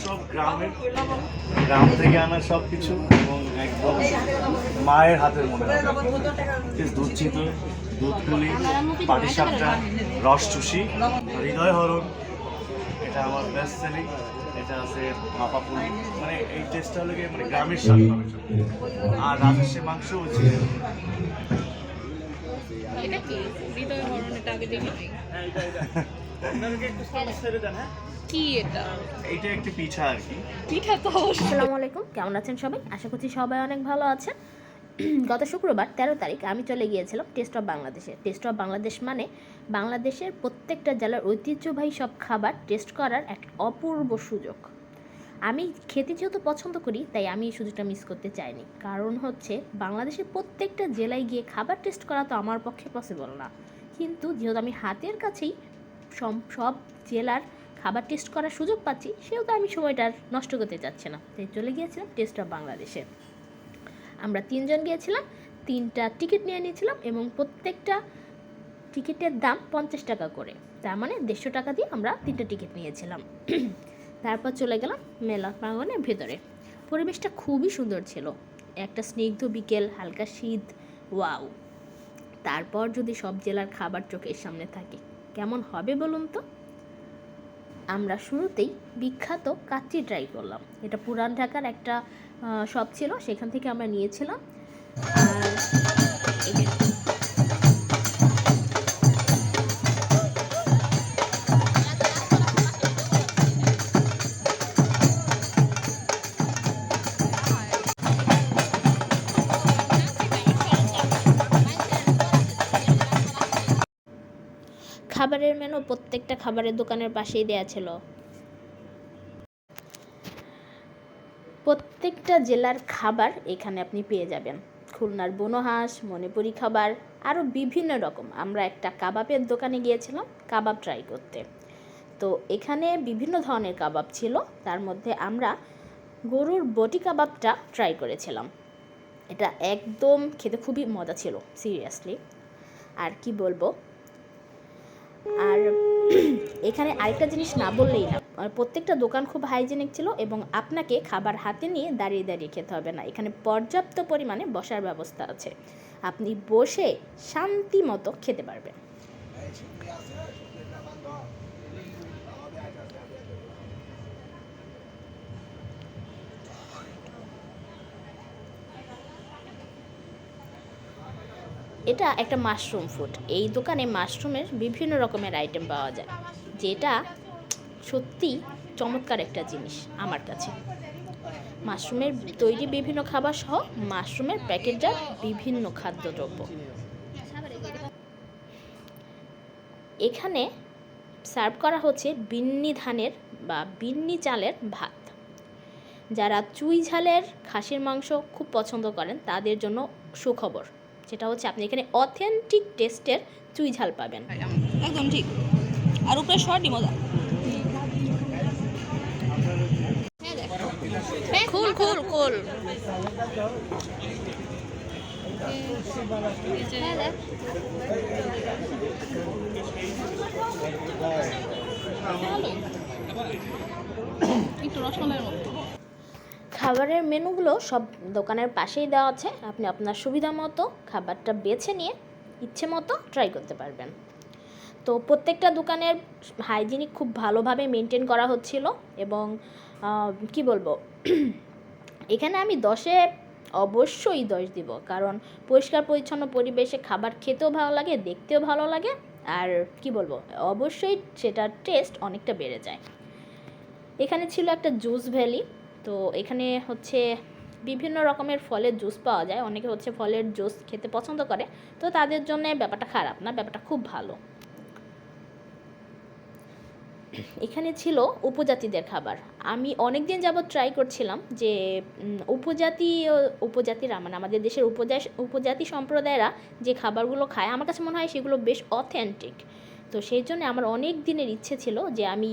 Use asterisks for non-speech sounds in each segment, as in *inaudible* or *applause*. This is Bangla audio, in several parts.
সব গ্রামের গ্রাম থেকে আনা সব কিছু এবং একদম মায়ের হাতের মনে হয় দুধ চিতল দুধ পুলি পাটিসাপটা রস চুষি হৃদয় হরণ এটা আমার বেস্ট সেলিং এটা আছে ভাপা পুলি মানে এই টেস্টটা হলো মানে গ্রামের স্বাদ আর রাজস্বের মাংস হচ্ছে এটা কি? হৃদয় হরণ এটা আগে দেখি নাই। কি এটা? এইটা একটি পিঠা আর কি। পিঠা তো আসসালামু আলাইকুম কেমন আছেন সবাই? আশা করছি সবাই অনেক ভালো আছেন। গত শুক্রবার তেরো তারিখ আমি চলে গিয়েছিলাম টেস্ট অফ বাংলাদেশে টেস্ট অফ বাংলাদেশ মানে বাংলাদেশের প্রত্যেকটা জেলার ঐতিহ্যবাহী সব খাবার টেস্ট করার এক অপূর্ব সুযোগ। আমি খেতে যেহেতু পছন্দ করি তাই আমি এই সুযোগটা মিস করতে চাইনি। কারণ হচ্ছে বাংলাদেশের প্রত্যেকটা জেলায় গিয়ে খাবার টেস্ট করা তো আমার পক্ষে পসিবল না। কিন্তু যেহেতু আমি হাতের কাছেই সব জেলার খাবার টেস্ট করার সুযোগ পাচ্ছি সেহেতু আমি সময়টা নষ্ট করতে চাচ্ছি না। তাই চলে গিয়েছিলাম টেস্ট অফ বাংলাদেশে আমরা তিনজন গিয়েছিলাম, তিনটা টিকিট নিয়ে নিয়েছিলাম এবং প্রত্যেকটা টিকিটের দাম পঞ্চাশ টাকা করে। তার মানে দেড়শো টাকা দিয়ে আমরা তিনটা টিকিট নিয়েছিলাম। *clears throat* তারপর চলে গেলাম মেলা প্রাঙ্গনের ভেতরে। পরিবেশটা খুবই সুন্দর ছিল। একটা স্নিগ্ধ বিকেল, হালকা শীত, ওয়াও। তারপর যদি সব জেলার খাবার চোখের সামনে থাকে, কেমন হবে বলুন তো? আমরা শুরুতেই বিখ্যাত কাচ্চি ট্রাই করলাম। এটা পুরান ঢাকার একটা শপ ছিল, সেখান থেকে আমরা নিয়েছিলাম। আর প্রত্যেকটা খাবারের দোকানের পাশেই দেয়া ছিল। প্রত্যেকটা জেলার খাবার এখানে আপনি পেয়ে যাবেন। খুলনার বনহাঁস, মণিপুরি খাবার, আরও বিভিন্ন রকম। আমরা একটা কাবাবের দোকানে গিয়েছিলাম, কাবাব ট্রাই করতে। তো এখানে বিভিন্ন ধরনের কাবাব ছিল। তার মধ্যে আমরা গরুর বটি কাবাবটা ট্রাই করেছিলাম। এটা একদম খেতে খুবই মজা ছিল সিরিয়াসলি আর কি বলব? আর *clears throat* এখানে আরেকটা জিনিস না বললেই না। প্রত্যেকটা দোকান খুব হাইজেনিক ছিল এবং আপনাকে খাবার হাতে নিয়ে দাঁড়িয়ে দাঁড়িয়ে খেতে হবে না। এখানে পর্যাপ্ত পরিমাণে বসার ব্যবস্থা আছে। আপনি বসে শান্তি মতো খেতে পারবেন। এটা একটা মাশরুম ফুড এই দোকানে মাশরুমের বিভিন্ন রকমের আইটেম পাওয়া যায়, যেটা সত্যি চমৎকার একটা জিনিস আমার কাছে। মাশরুমের তৈরি বিভিন্ন খাবার সহ মাশরুমের প্যাকেটজাত বিভিন্ন খাদ্যদ্রব্য। এখানে সার্ভ করা হচ্ছে বিন্নি ধানের বা বিন্নি চালের ভাত। যারা চুই ঝালের খাসির মাংস খুব পছন্দ করেন, তাদের জন্য সুখবর। যেটা হচ্ছে আপনি এখানে অথেন্টিক টেস্টের চুই ঝাল পাবেন। একদম ঠিক। আর উপরে শর্টই মজা খুল খুল খুল। একটু রসমালাইয়ের মতো। খাবারের মেনুগুলো সব দোকানের পাশেই দেওয়া আছে। আপনি আপনার সুবিধা মতো খাবারটা বেছে নিয়ে ইচ্ছে মতো ট্রাই করতে পারবেন। তো প্রত্যেকটা দোকানের হাইজিনিক খুব ভালোভাবে মেনটেন করা হচ্ছিল এবং কি বলব? *clears throat* এখানে আমি দশে অবশ্যই দশ দিব, কারণ পরিষ্কার পরিচ্ছন্ন পরিবেশে খাবার খেতেও ভালো লাগে, দেখতেও ভালো লাগে, আর কি বলব? অবশ্যই সেটার টেস্ট অনেকটা বেড়ে যায়। এখানে ছিল একটা জুস ভ্যালি তো এখানে হচ্ছে বিভিন্ন রকমের ফলের জুস পাওয়া যায়। অনেকে হচ্ছে ফলের জুস খেতে পছন্দ করে। তো তাদের জন্য ব্যাপারটা খারাপ না, ব্যাপারটা খুব ভালো। এখানে ছিল উপজাতিদের খাবার। আমি অনেক দিন যাবৎ ট্রাই করছিলাম যে উপজাতি, উপজাতিরা মানে আমাদের দেশের উপজাতি উপজাতি সম্প্রদায়েরা যে খাবারগুলো খায়, আমার কাছে মনে হয় সেগুলো বেশ অথেন্টিক তো সেই জন্য আমার অনেক দিনের ইচ্ছে ছিল যে আমি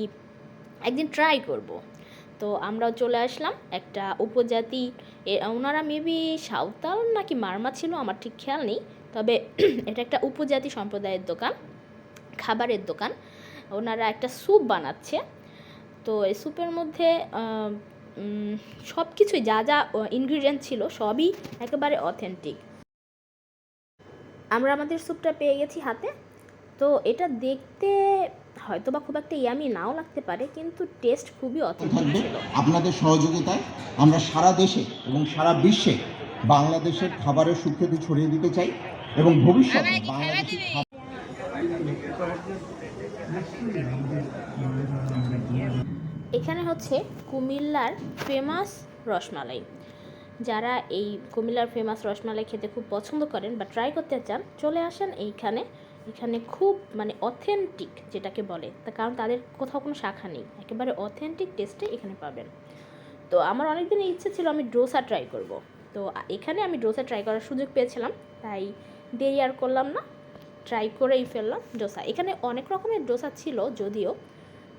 একদিন ট্রাই করব। তো আমরাও চলে আসলাম একটা উপজাতি ওনারা মেবি সাঁওতাল নাকি মারমা ছিল আমার ঠিক খেয়াল নেই, তবে *clears throat* এটা একটা উপজাতি সম্প্রদায়ের দোকান, খাবারের দোকান। ওনারা একটা স্যুপ বানাচ্ছে। তো এই স্যুপের মধ্যে সব কিছুই যা যা ইনগ্রিডিয়েন্ট ছিল সবই একেবারে অথেন্টিক আমরা আমাদের স্যুপটা পেয়ে গেছি হাতে। তো এটা দেখতে হয়তো বা খুব একটা ইয়ামি নাও লাগতে পারে কিন্তু টেস্ট খুবই অথেন্টিক ছিল। আপনাদের সহযোগিতায় আমরা সারা দেশে এবং সারা বিশ্বে বাংলাদেশের খাবারের সুখ্যাতি ছড়িয়ে দিতে চাই এবং ভবিষ্যতে বাংলাদেশি এখানে হচ্ছে কুমিল্লার ফেমাস রসমালাই। যারা এই কুমিল্লার ফেমাস রসমালাই খেতে খুব পছন্দ করেন বা ট্রাই করতে চান চলে আসেন এইখানে। এখানে খুব মানে অথেন্টিক যেটাকে বলে, তা কারণ তাদের কোথাও কোনো শাখা নেই। একেবারে অথেন্টিক টেস্টে এখানে পাবেন। তো আমার অনেক দিনের ইচ্ছে ছিল আমি ডোসা ট্রাই করব। তো এখানে আমি ডোসা ট্রাই করার সুযোগ পেয়েছিলাম, তাই দেরি আর করলাম না। ট্রাই করেই ফেললাম ডোসা। এখানে অনেক রকমের ডোসা ছিল যদিও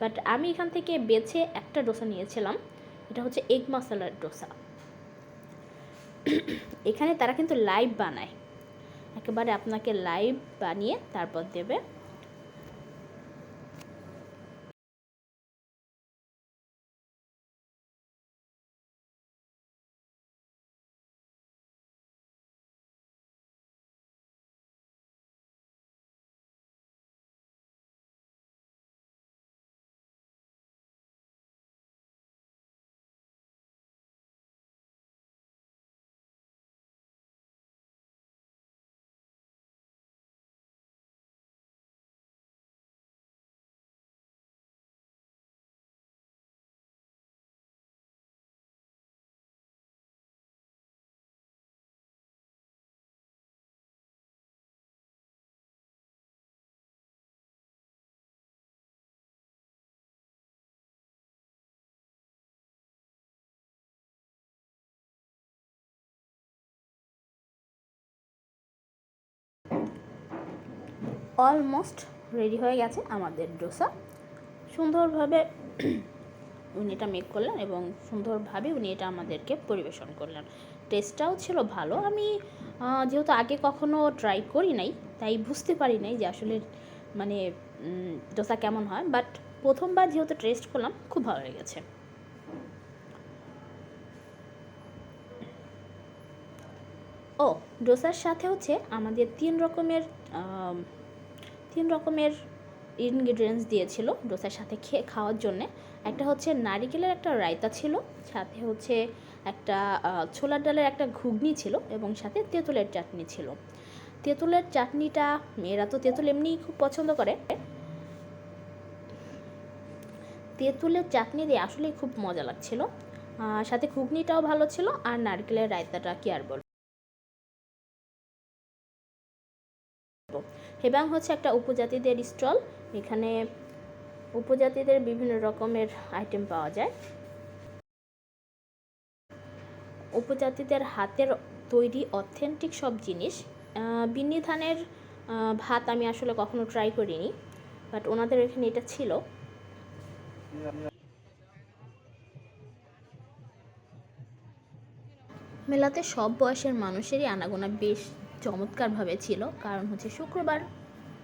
বাট আমি এখান থেকে বেছে একটা ডোসা নিয়েছিলাম। এটা হচ্ছে এগ মশলার ডোসা। এখানে তারা কিন্তু লাইভ বানায়। একেবারে আপনাকে লাইভ বানিয়ে তারপর দেবে। অলমোস্ট রেডি হয়ে গেছে আমাদের ডোসা। সুন্দরভাবে *clears throat* উনি এটা মেক করলেন এবং সুন্দরভাবে উনি এটা আমাদেরকে পরিবেশন করলেন। টেস্টটাও ছিল ভালো। আমি যেহেতু আগে কখনো ট্রাই করি নাই, তাই বুঝতে পারি নাই যে আসলে মানে ডোসা কেমন হয়। বাট প্রথমবার যেহেতু টেস্ট করলাম, খুব ভালো লেগেছে। ও, ডোসার সাথে হচ্ছে আমাদের তিন রকমের তিন রকমের ইনগ্রিডিয়েন্টস দিয়েছিল ডোসার সাথে খেয়ে খাওয়ার জন্যে। একটা হচ্ছে নারিকেলের একটা রায়তা ছিল, সাথে হচ্ছে একটা ছোলার ডালের একটা ঘুগনি ছিল এবং সাথে তেঁতুলের চাটনি ছিল। তেঁতুলের চাটনিটা, মেয়েরা তো তেঁতুল এমনিই খুব পছন্দ করে। তেঁতুলের চাটনি দিয়ে আসলেই খুব মজা লাগছিল। সাথে ঘুগনিটাও ভালো ছিল আর নারকেলের রায়তাটা কি আর বলব। হেবাং হচ্ছে একটা উপজাতিদের স্টল। এখানে উপজাতিদের বিভিন্ন রকমের আইটেম পাওয়া যায়। উপজাতিদের হাতের তৈরি অথেন্টিক সব জিনিস। বিন্নি ধানের ভাত আমি আসলে কখনো ট্রাই করিনি বাট ওনাদের এখানে এটা ছিল। মেলাতে সব বয়সের মানুষেরই আনাগোনা বেশ চমৎকারভাবে ছিল, কারণ হচ্ছে শুক্রবার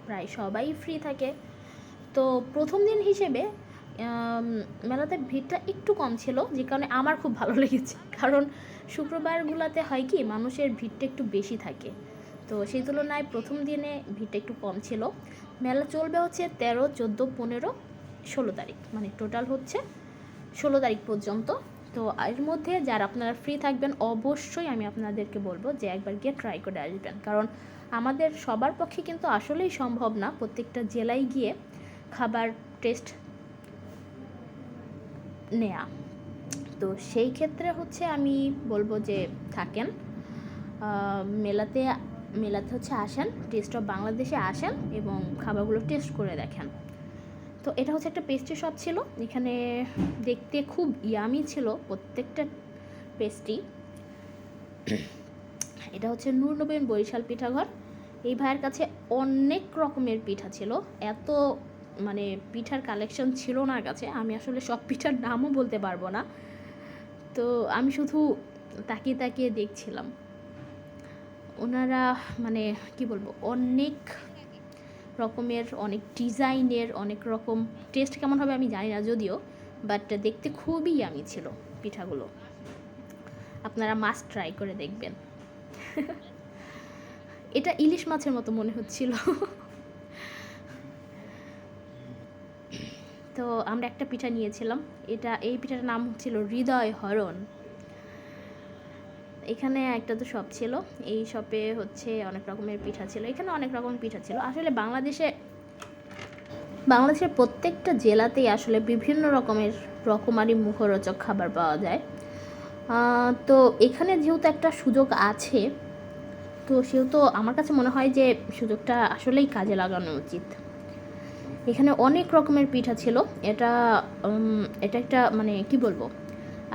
প্রায় সবাই ফ্রি থাকে। তো প্রথম দিন হিসেবে মেলাতে ভিড়টা একটু কম ছিল, যে কারণে আমার খুব ভালো লেগেছে। কারণ শুক্রবারগুলোতে হয় কি, মানুষের ভিড়টা একটু বেশি থাকে। তো সেই তুলনায় প্রথম দিনে ভিড়টা একটু কম ছিল। মেলা চলবে হচ্ছে তেরো, চোদ্দ, পনেরো, ষোলো তারিখ। মানে টোটাল হচ্ছে ষোলো তারিখ পর্যন্ত। তো এর মধ্যে যারা আপনারা ফ্রি থাকবেন, অবশ্যই আমি আপনাদেরকে বলব যে একবার গিয়ে ট্রাই করে আসবেন। কারণ আমাদের সবার পক্ষে কিন্তু আসলেই সম্ভব না প্রত্যেকটা জেলায় গিয়ে খাবার টেস্ট নেয়া। তো সেই ক্ষেত্রে হচ্ছে আমি বলব যে থাকেন। মেলাতে মেলাতে হচ্ছে আসেন টেস্ট অফ বাংলাদেশে আসেন এবং খাবারগুলো টেস্ট করে দেখেন। তো এটা হচ্ছে একটা পেস্ট্রি শপ ছিল। এখানে দেখতে খুব ইয়ামি ছিল প্রত্যেকটা পেস্ট্রি এটা হচ্ছে নূর নবীন বরিশাল পিঠাঘর। এই ভাইয়ের কাছে অনেক রকমের পিঠা ছিল। এত মানে পিঠার কালেকশন ছিল না কাছে। আমি আসলে সব পিঠার নামও বলতে পারব না। তো আমি শুধু তাকিয়ে তাকিয়ে দেখছিলাম। ওনারা মানে কি বলব, অনেক রকমের, অনেক ডিজাইনের, অনেক রকম টেস্ট কেমন হবে আমি জানি না যদিও বাট দেখতে খুবই আমি ছিল পিঠাগুলো। আপনারা মাছ ট্রাই করে দেখবেন। *laughs* এটা ইলিশ মাছের মতো মনে হচ্ছিল। *laughs* তো আমরা একটা পিঠা নিয়েছিলাম। এটা, এই পিঠাটার নাম হচ্ছিল হৃদয় হরণ। এখানে একটা তো শপ ছিল। এই শপে হচ্ছে অনেক রকমের পিঠা ছিল। এখানে অনেক রকমের পিঠা ছিল। আসলে বাংলাদেশে, বাংলাদেশের প্রত্যেকটা জেলাতেই আসলে বিভিন্ন রকমের রকমারি মুখরোচক খাবার পাওয়া যায়। তো এখানে যেহেতু একটা সুযোগ আছে, তো সেহেতু আমার কাছে মনে হয় যে সুযোগটা আসলেই কাজে লাগানো উচিত। এখানে অনেক রকমের পিঠা ছিল। এটা এটা একটা মানে কি বলব?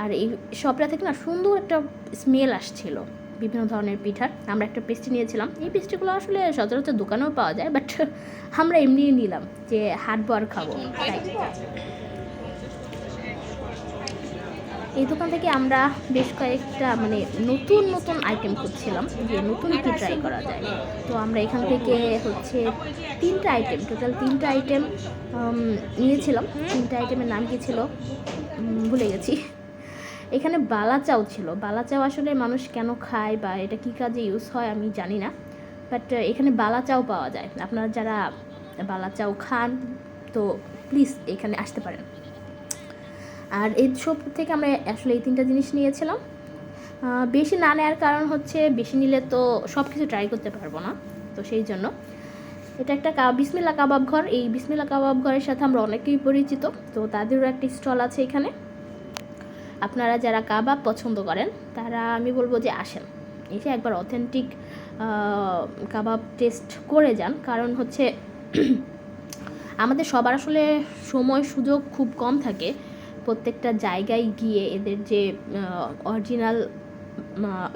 আর এই শপটা থেকে না সুন্দর একটা স্মেল আসছিল বিভিন্ন ধরনের পিঠার। আমরা একটা পেস্ট্রি নিয়েছিলাম। এই পেস্ট্রিগুলো আসলে সচরাচর দোকানেও পাওয়া যায় বাট *laughs* আমরা এমনিই নিলাম যে হাটবো আর খাব। এই দোকান থেকে আমরা বেশ কয়েকটা মানে নতুন নতুন আইটেম খুঁজছিলাম যে নতুন কি ট্রাই করা যায়। তো আমরা এখান থেকে হচ্ছে তিনটা আইটেম টোটাল তিনটা আইটেম নিয়েছিলাম। তিনটা আইটেমের নাম কি ছিল? ভুলে গেছি। এখানে বালাচাও ছিল। বালাচাও আসলে মানুষ কেন খায় বা এটা কী কাজে ইউজ হয় আমি জানি না। বাট এখানে বালাচাও পাওয়া যায়। আপনারা যারা বালাচাও খান, তো প্লিজ এখানে আসতে পারেন। আর এই সব থেকে আমরা আসলে এই তিনটা জিনিস নিয়েছিলাম। বেশি না নেওয়ার কারণ হচ্ছে বেশি নিলে তো সব কিছু ট্রাই করতে পারব না। তো সেই জন্য। এটা একটা বিসমিল্লা কাবাব ঘর। এই বিসমিল্লা কাবাব ঘরের সাথে আমরা অনেকেই পরিচিত। তো তাদেরও একটা স্টল আছে এখানে। আপনারা যারা কাবাব পছন্দ করেন, তারা আমি বলব যে আসেন। এসে একবার অথেন্টিক কাবাব টেস্ট করে যান। কারণ হচ্ছে *clears throat* আমাদের সবার আসলে সময় সুযোগ খুব কম থাকে প্রত্যেকটা জায়গায় গিয়ে এদের যে অরিজিনাল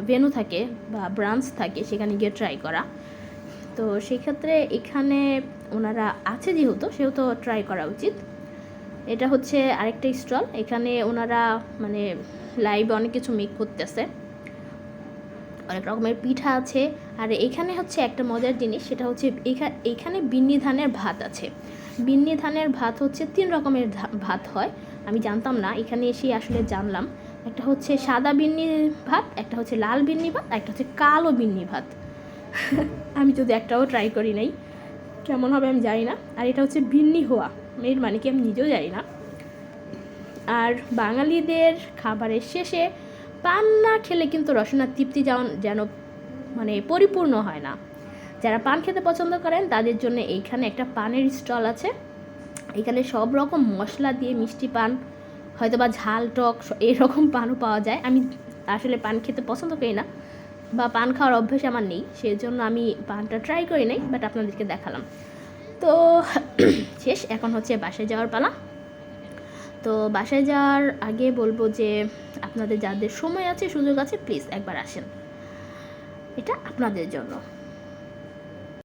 ভেনু থাকে বা ব্রাঞ্চ থাকে সেখানে গিয়ে ট্রাই করা। তো সেক্ষেত্রে এখানে ওনারা আছে যেহেতু, সেহেতু ট্রাই করা উচিত। এটা হচ্ছে আরেকটা স্টল। এখানে ওনারা মানে লাইভে অনেক কিছু মেক করতেছে। অনেক রকমের পিঠা আছে। আর এখানে হচ্ছে একটা মজার জিনিস, সেটা হচ্ছে এখা- এখানে বিন্নি ধানের ভাত আছে। বিন্নি ধানের ভাত হচ্ছে তিন রকমের ভাত হয়। আমি জানতাম না, এখানে এসে আসলে জানলাম। একটা হচ্ছে সাদা বিন্নি ভাত, একটা হচ্ছে লাল বিন্নি ভাত একটা হচ্ছে কালো বিন্নি ভাত। *laughs* আমি যদি একটাও ট্রাই করি নাই, কেমন হবে আমি জানি না। আর এটা হচ্ছে বিন্নি হওয়া এর মানে কি আমি নিজেও জানি না। আর বাঙালিদের খাবারের শেষে পান না খেলে কিন্তু রসনার তৃপ্তি যেমন যেন মানে পরিপূর্ণ হয় না। যারা পান খেতে পছন্দ করেন, তাদের জন্য এইখানে একটা পানের স্টল আছে। এখানে সব রকম মশলা দিয়ে মিষ্টি পান হয়তো বা ঝাল, টক এরকম পানও পাওয়া যায়। আমি আসলে পান খেতে পছন্দ করি না বা পান খাওয়ার অভ্যাস আমার নেই সেই জন্য আমি পানটা ট্রাই করি নাই বাট আপনাদেরকে দেখালাম। তো শেষ, এখন হচ্ছে বাসায় যাওয়ার পালা। তো বাসায় যাওয়ার আগে বলব যে আপনাদের যাদের সময় আছে, সুযোগ আছে প্লিজ একবার আসেন। এটা আপনাদের জন্য।